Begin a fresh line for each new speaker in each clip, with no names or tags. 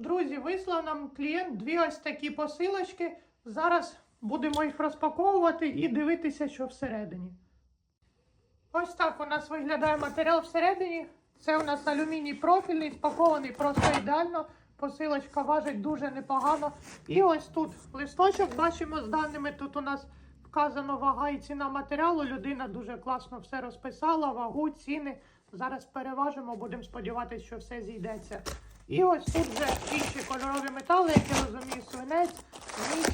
Друзі, вислав нам клієнт дві ось такі посилочки. Зараз будемо їх розпаковувати і дивитися, що всередині. Ось так у нас виглядає матеріал всередині. Це у нас алюміній профільний, спакований просто ідеально. Посилочка важить дуже непогано. І ось тут листочок бачимо з даними. Тут у нас вказано вага і ціна матеріалу. Людина дуже класно все розписала, вагу, ціни. Зараз переважимо, будемо сподіватися, що все зійдеться. І ось тут вже інші кольорові метали, як я розумію, свинець, мідь.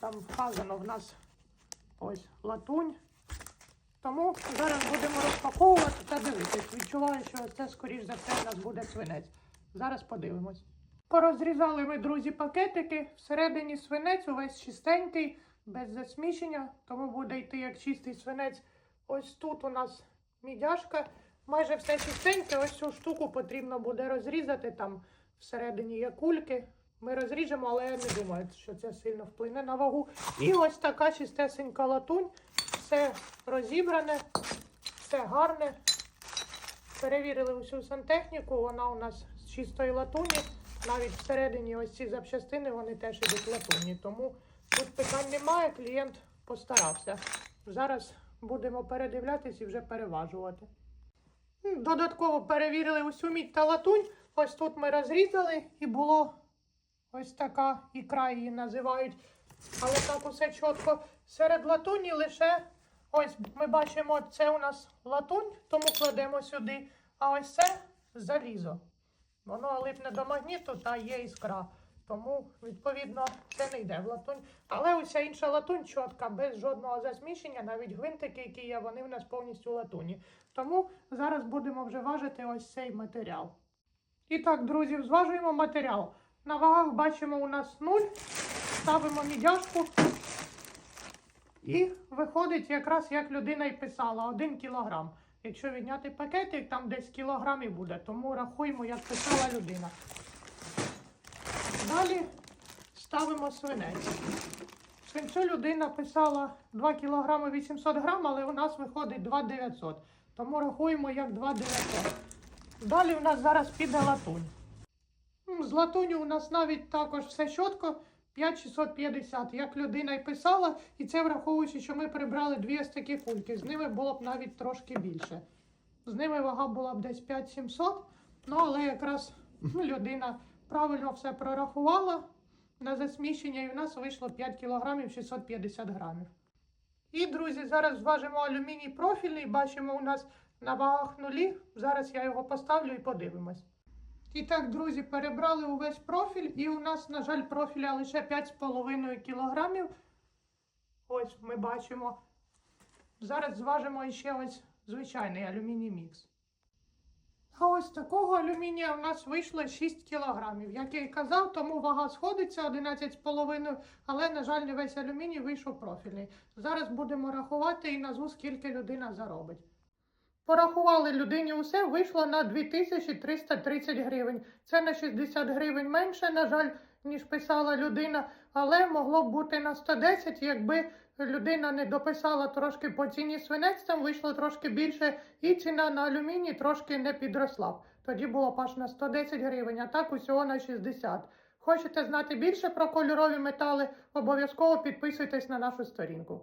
Там вказано в нас ось латунь. Тому зараз будемо розпаковувати та дивитись. Відчуваю, що це, скоріш за все, у нас буде свинець. Зараз подивимось. Порозрізали ми, друзі, пакетики. Всередині свинець увесь чистенький, без засмічення, тому буде йти як чистий свинець. Ось тут у нас мідяшка. Майже все чистеньке. Ось цю штуку потрібно буде розрізати. Там всередині є кульки. Ми розріжемо, але я не думаю, що це сильно вплине на вагу. І ось така чистесенька латунь. Все розібране, все гарне. Перевірили усю сантехніку, вона у нас з чистої латуні. Навіть всередині ось ці запчастини вони теж ідуть латуні. Тому тут питань немає, клієнт постарався. Зараз будемо передивлятись і вже переважувати. Додатково перевірили усю мідь та латунь. Ось тут ми розрізали і було ось така ікра її називають. Але так усе чітко. Серед латуні лише ось ми бачимо, це у нас латунь, тому кладемо сюди. А ось це залізо. Воно липне до магніту та є іскра. Тому, відповідно, це не йде в латунь. Але уся інша латунь чітка, без жодного засміщення, навіть гвинтики, які є, вони в нас повністю латуні. Тому зараз будемо вже важити ось цей матеріал. І так, друзі, зважуємо матеріал. На вагах бачимо у нас 0. Ставимо мідяшку. І виходить якраз як людина і писала 1 кілограм. Якщо відняти пакетик, там десь кілограмів буде, тому рахуємо, як писала людина. Далі ставимо свинець. Свинцю людина писала 2 кг 800 грам, але у нас виходить 2 900. Тому рахуємо як 2 900. Далі у нас зараз піде латунь. З латуню у нас навіть також все чітко. 5650, як людина й писала, і це враховуючи, що ми прибрали дві ось кульки. З ними було б навіть трошки більше. З ними вага була б десь 5700, ну але якраз людина правильно все прорахувала на засміщення, і в нас вийшло 5 кг 650 грамів. І, друзі, зараз зважимо алюміній профільний. Бачимо, у нас на вагах нулі. Зараз я його поставлю і подивимось. І так, друзі, перебрали увесь профіль, і у нас, на жаль, профіля лише 5,5 кілограмів. Ось ми бачимо. Зараз зважимо ще ось звичайний алюміній мікс. А ось такого алюмінія у нас вийшло 6 кілограмів. Як я і казав, тому вага сходиться 11,5, але, на жаль, не весь алюміній вийшов профільний. Зараз будемо рахувати і назву, скільки людина заробить. Порахували людині усе, вийшло на 2330 гривень. Це на 60 гривень менше, на жаль, ніж писала людина, але могло б бути на 110, якби людина не дописала трошки по ціні свинець, там вийшло трошки більше, і ціна на алюміній трошки не підросла. б. Тоді було б на 110 гривень, а так усього на 60. Хочете знати більше про кольорові метали? Обов'язково підписуйтесь на нашу сторінку.